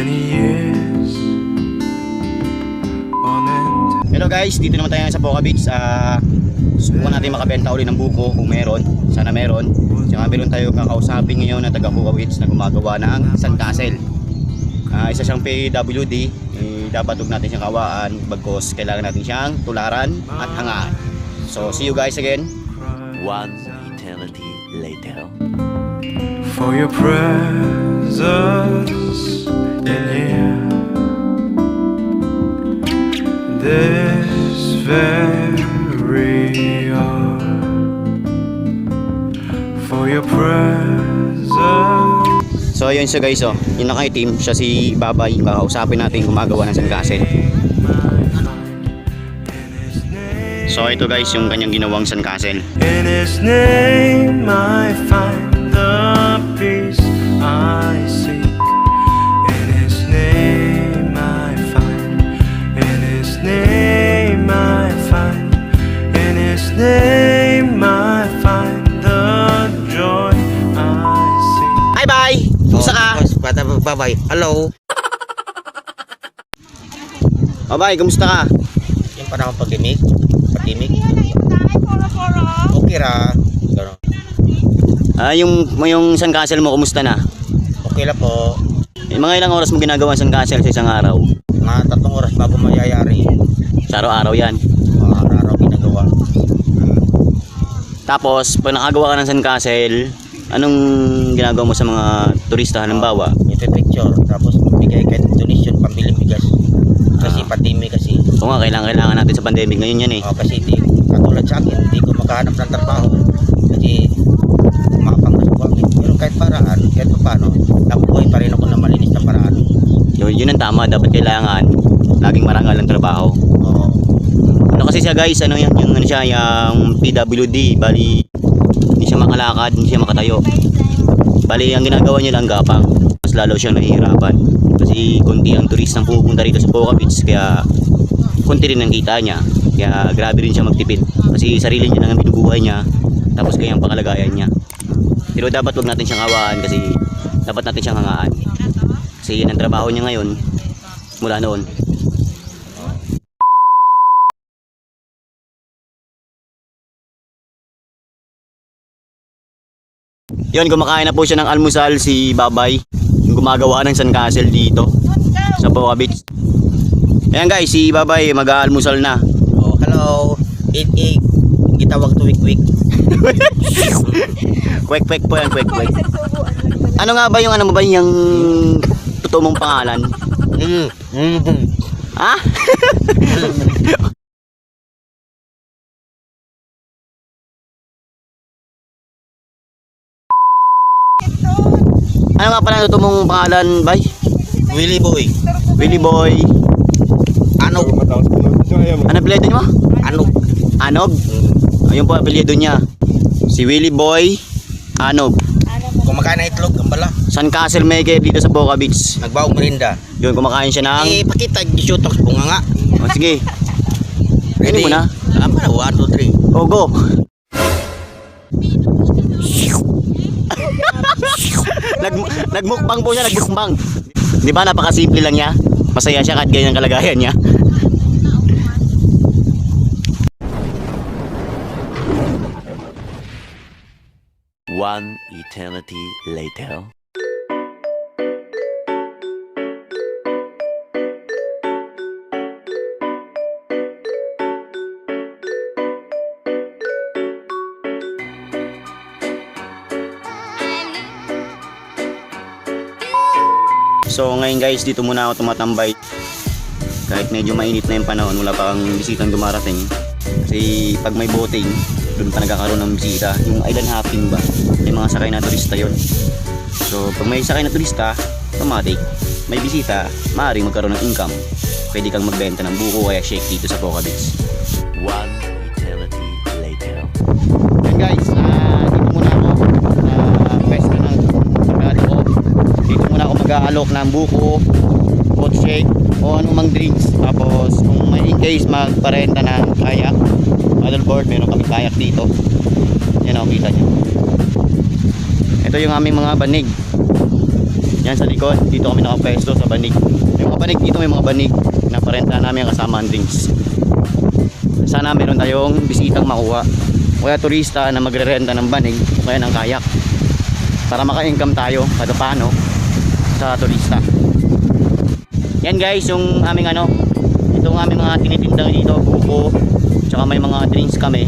many years on end. Hello guys, dito naman tayo sa Boca Beach. Ah, subukan natin makabenta uli ng buko kung meron. Sana meron. Tsaka meron tayo kakausapin ngayon na taga Boca Beach na gumagawa ng sandcastle. Ah, isa siyang PWD. Eh, dapat huwag natin siyang kawaan bagkos kailangan natin siyang tularan at hangaan. So, see you guys again. One eternity later. for your presence So, ayun siya guys, oh. Yung naka-team, siya si Babay. Kakausapin natin gumagawa ng sandcastle. So, ito guys, yung kanyang ginawang sandcastle. In His name I find Babay. Hello. Babay, kumusta ka? Yung panahon pagdimig. Pagdimig. Okay ra. Ganun. Ah, yung, yung sandcastle mo, kumusta na? Okay lang po. Eh, mga ilang oras mo ginagawa ang sandcastle sa isang araw? Mga tatlong oras bago mayayari. Sa araw-araw yan. Mga araw ginagawa. Tapos, pag nakagawa ka ng sandcastle, anong ginagawa mo sa mga turista halimbawa? Ito picture. Tapos bigay kahit donation pambili bigas. Kasi pandemic kasi. Oo nga, kailangan, kailangan natin sa pandemic ngayon yan eh. Oh, kasi di, katulad sa akin, hindi ko makahanap ng trabaho. Kasi sa buwangin. Pero kahit paraan, kahit pa paano, nabuhay pa rin ako na malinis na paraan. Yun, yun ang tama, dapat kailangan laging marangal ang trabaho. Oo. Ano kasi siya guys, ano yan, yung ano siya, yung PWD, bali hindi siya makalakad, hindi siya makatayo. Bali, ang ginagawa niya lang gapang. Mas lalo siya nahihirapan. Kasi konti ang turistang pupunta rito sa Boca Beach, kaya konti rin ang kita niya. Kaya grabe rin siya magtipid. Kasi sarili niya lang ang binubuhay niya, tapos kaya ang pangalagayan niya. Pero dapat wag natin siyang awaan kasi dapat natin siyang hangaan. Kasi yan ang trabaho niya ngayon mula noon. Yun, kumakain na po siya ng almusal si Babay. Yung gumagawa ng sandcastle dito sa Boca Beach. Ayan guys, si Babay mag-aalmusal na. Oh, hello. Eat egg. Gitawag tuwik week Kwek kwek po yan, kwek kwek. Ano nga ba yung ano mo ba yung totoo mong pangalan? Mm. Mm. Ha? ano nga pala ang totoo mong pangalan, Bay? Willy boy. Willie Boy. Ano? Ano apelyido niyo? Ano? Anog? Ayun po apelyido niya. Si Willie Boy Anog. Kumakain ng itlog, ang bala. Sandcastle maker dito sa Boca Beach. Nagbaong merinda. Yun, kumakain siya ng... Eh, pakita, gisutok sa bunga nga. Oh, sige. Ready mo na? Tama na, 1, 2, 3. O, go! Nag, nagmukbang po siya, nagmukbang. Di ba, napakasimple lang niya. Masaya siya kahit ganyan ang kalagayan niya. One eternity later. So ngayon guys, dito muna ako tumatambay. Kahit medyo mainit na yung panahon, wala pa kang bisitang dumarating. Kasi pag may boating, doon pa nagkakaroon ng bisita. Yung island hopping ba, may mga sakay na turista yon. So pag may sakay na turista, automatic, may bisita, maaaring magkaroon ng income. Pwede kang magbenta ng buko kaya shake dito sa Boca Beach. One mag-aalok ng buko, hot shake, o anumang drinks. Tapos kung may in case magparenta ng kayak, paddleboard, meron kami kayak dito. Yan o, kita nyo. Ito yung aming mga banig. Yan sa likod. Dito kami nakapwesto sa banig. May mga banig dito, may mga banig. Naparenta namin kasama ang drinks. Sana meron tayong bisitang makuha. Kaya turista na magre-renta ng banig o kaya ng kayak. Para maka-income tayo kahit paano sa turista. Yan guys, yung aming ano, itong aming mga tinitinda dito, buko, tsaka may mga drinks kami.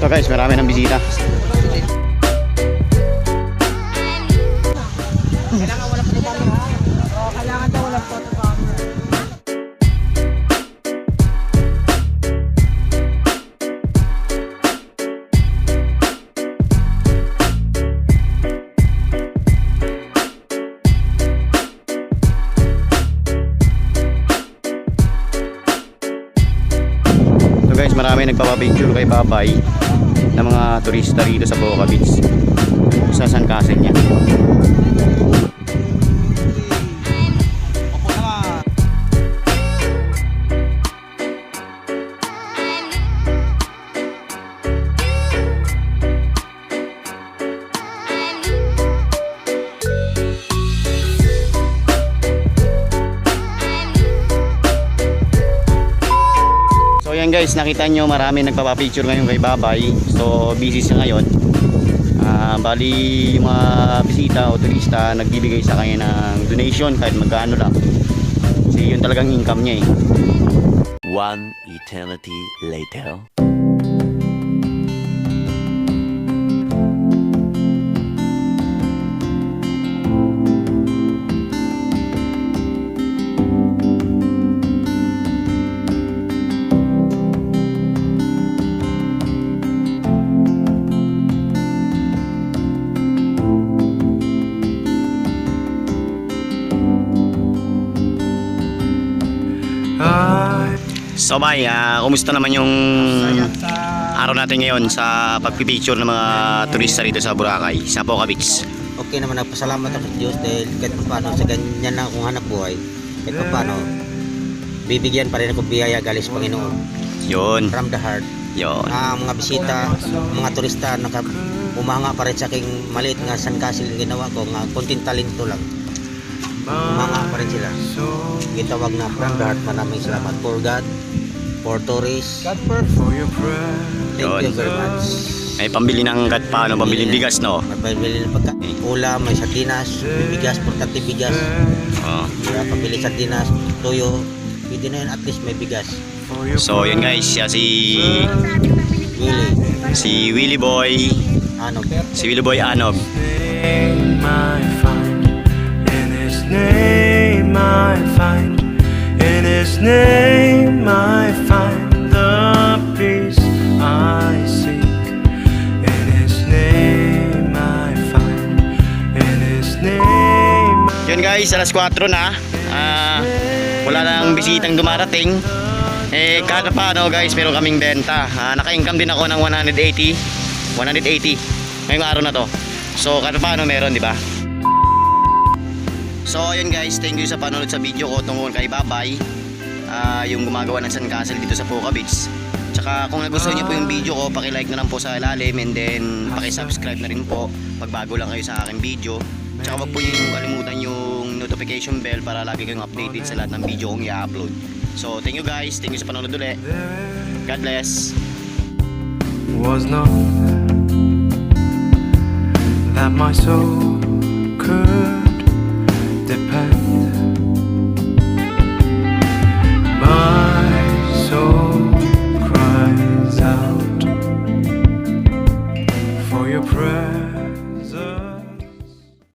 So guys, marami ng bisita. Marami nagpapapicture kay Babay ng mga turista rito sa Boca Beach. Sa San Casen niya. Guys, nakita nyo marami nagpapapicture ngayon kay Babay. So busy siya ngayon. Ah, bali yung mga bisita o turista nagbibigay sa kanya ng donation kahit magkano lang. Kasi yun talagang income niya eh. One eternity later. So Bay, ah, kumusta naman yung araw natin ngayon sa pagpipicture ng mga turista rito sa Boracay, sa Boca Beach? Okay naman nagpasalamat ako sa Diyos dahil kahit pa paano sa ganyan na akong hanap buhay. Kahit pa paano, bibigyan pa rin ako biyaya galing sa Panginoon. Yun, From the heart. yun. Ah, mga bisita, mga turista, naka, umanga pa rin sa aking maliit nga sandcastle yung ginawa ko, nga konting talento lang. Umanga pa rin sila. Gitawag na from the heart, maraming salamat for God, for tourists. for your prayer. Thank you Yun. very much. May pambili ng gat paano, pambili ng bigas no? May pabili ng pagkain. Ulam, may sardinas, may bigas, importante bigas. Oh. Kaya pabili sardinas, toyo. Pwede na yun, at least may bigas. So yun guys, siya si Willie, si Willie Boy, ano, si Willie Boy Anog. Guys, alas 4 na. Ah, wala nang bisitang dumarating. Eh, kada paano guys, meron kaming benta. Ah, naka-income din ako ng 180. 180 ngayong araw na to. So, kada paano meron, di ba? So, ayun guys, thank you sa panonood sa video ko tungkol kay Babay. Ah, yung gumagawa ng sandcastle dito sa Poca Beach. Tsaka kung nagustuhan niyo po yung video ko, paki-like na lang po sa ilalim and then paki-subscribe na rin po pag bago lang kayo sa aking video. Tsaka wag po yung kalimutan yung notification bell para lagi kayong updated sa lahat ng video kong i-upload. So, thank you guys. Thank you sa panonood ulit. God bless. was not that my soul